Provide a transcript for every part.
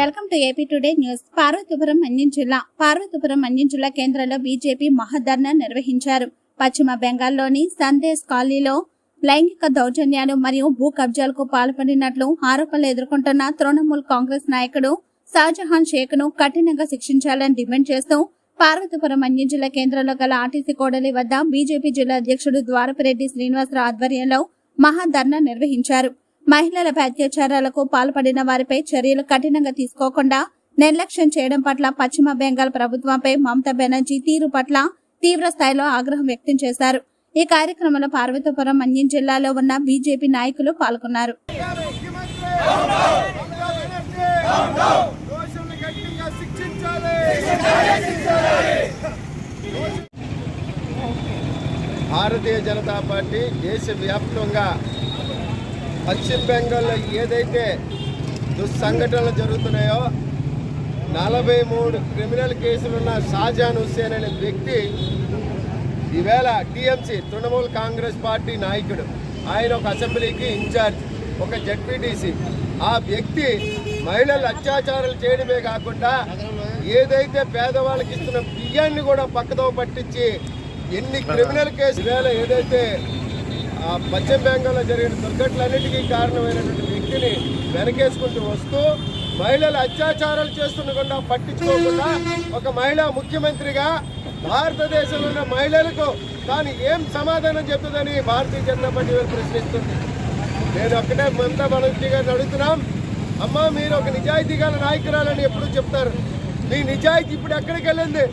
Welcome to AP today news. Parvathipuram Manyam జిల్లా పార్వతీపురం మన్యం జిల్లా కేంద్రంలో బీజేపీ మహాధర్నా నిర్వహించారు. పశ్చిమ బెంగాల్లోని సందేశ్ కాలనీలో లైంగిక దౌర్జన్యాలు మరియు భూ కబ్జాలకు పాల్పడినట్లు ఆరోపణలు ఎదుర్కొంటున్న తృణమూల్ కాంగ్రెస్ నాయకుడు షాజహాన్ షేక్ను కఠినంగా శిక్షించాలని డిమాండ్ చేస్తూ పార్వతీపురం మన్యం జిల్లా కేంద్రంలో గల ఆర్టీసీ కోడలి వద్ద బీజేపీ జిల్లా అధ్యక్షుడు ద్వారపరెడ్డి శ్రీనివాసరావు ఆధ్వర్యంలో మహాధర్నా నిర్వహించారు. మహిళలపై అత్యాచారాలకు పాల్పడిన వారిపై చర్యలు కఠినంగా తీసుకోకుండా నిర్లక్ష్యం చేయడం పట్ల పశ్చిమ బెంగాల్ ప్రభుత్వంపై మమతా బెనర్జీ తీరు పట్ల తీవ్ర స్థాయిలో ఆగ్రహం వ్యక్తం చేశారు. ఈ కార్యక్రమంలో పార్వతీపురం మన్యం జిల్లాలో ఉన్న బీజేపీ నాయకులు పాల్గొన్నారు. భారతీయ జనతా పార్టీ దేశవ్యాప్తంగా పశ్చిమ బెంగాల్లో ఏదైతే దుస్సంఘటనలు జరుగుతున్నాయో నలభై మూడు క్రిమినల్ కేసులున్న షాజాన్ హుస్సేన్ అనే వ్యక్తి ఈవేళ టీఎంసీ తృణమూల్ కాంగ్రెస్ పార్టీ నాయకుడు. ఆయన ఒక అసెంబ్లీకి ఇన్ఛార్జ్ ఒక జడ్పీటీసీ. ఆ వ్యక్తి మహిళలు అత్యాచారాలు చేయడమే కాకుండా ఏదైతే పేదవాళ్ళకి ఇస్తున్న బియ్యాన్ని కూడా పక్కదో పట్టించి ఎన్ని క్రిమినల్ కేసు వేళ ఏదైతే ఆ పశ్చిమ బెంగాల్లో జరిగిన దుర్ఘటనలన్నిటికీ కారణమైనటువంటి వ్యక్తిని వెనకేసుకుంటూ వస్తూ మహిళలు అత్యాచారాలు చేస్తుండకుండా పట్టించుకోకుండా ఒక మహిళా ముఖ్యమంత్రిగా భారతదేశంలో ఉన్న మహిళలకు తాను ఏం సమాధానం చెప్తుందని భారతీయ జనతా పార్టీ ప్రశ్నిస్తుంది. నేను ఒక్కటే మమతా బెనర్జీ గారిని అడుగుతున్నాం. అమ్మ మీరు ఒక నిజాయితీ గల నాయకురాలని ఎప్పుడూ చెప్తారు. మీ నిజాయితీ ఇప్పుడు ఎక్కడికి వెళ్ళింది?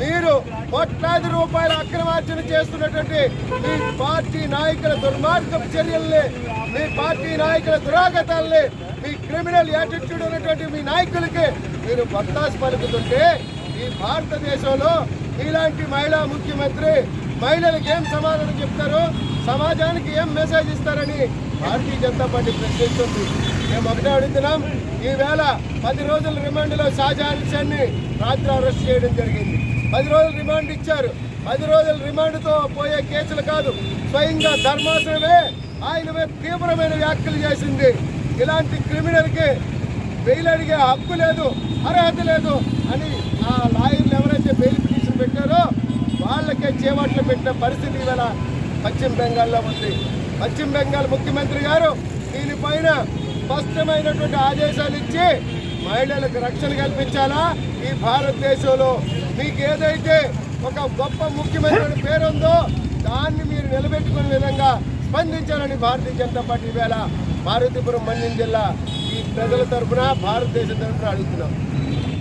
మీరు కోట్లాది రూపాయల అక్రమార్జన చేస్తున్నటువంటి మీ పార్టీ నాయకుల దుర్మార్గపు చర్యల్ని మీ పార్టీ నాయకుల దురాగతాల్ని మీ క్రిమినల్ యాటిట్యూడ్ ఉన్నటువంటి మీ నాయకులకి మీరు బత్తాసు పలుకుతుంటే ఈ భారతదేశంలో ఇలాంటి మహిళా ముఖ్యమంత్రి మహిళలకు ఏం సమాధానం చెప్తారు? సమాజానికి ఏం మెసేజ్ ఇస్తారని భారతీయ జనతా పార్టీ ప్రశ్నిస్తుంది. మేము ఒకటే అడుగుతున్నాం ఈవేళ పది రోజుల రిమాండ్లో షాజహాన్ హుస్సేన్ని రాత్రి అరెస్ట్ చేయడం జరిగింది. పది రోజులు రిమాండ్ ఇచ్చారు. పది రోజుల రిమాండ్తో పోయే కేసులు కాదు స్వయంగా ధర్మాసనమే ఆయన తీవ్రమైన వ్యాఖ్యలు చేసింది. ఇలాంటి క్రిమినల్కి బెయిల్ అడిగే హక్కు లేదు అర్హత లేదు అని ఆ లాయర్లు ఎవరైతే బెయిల్ పిటిషన్ పెట్టారో వాళ్ళకే చేపట్లు పెట్టిన పరిస్థితి ఇవాళ పశ్చిమ బెంగాల్లో ఉంది. పశ్చిమ బెంగాల్ ముఖ్యమంత్రి గారు దీనిపైన స్పష్టమైనటువంటి ఆదేశాలు ఇచ్చి మహిళలకు రక్షణ కల్పించాలా? ఈ భారతదేశంలో మీకు ఏదైతే ఒక గొప్ప ముఖ్యమైన పేరు ఉందో దాన్ని మీరు నిలబెట్టుకునే విధంగా స్పందించాలని భారతీయ జనతా పార్టీ వేళ మారుతిపురం మన్యం జిల్లా ఈ ప్రజల తరఫున భారతదేశం తరఫున అడుగుతున్నాం.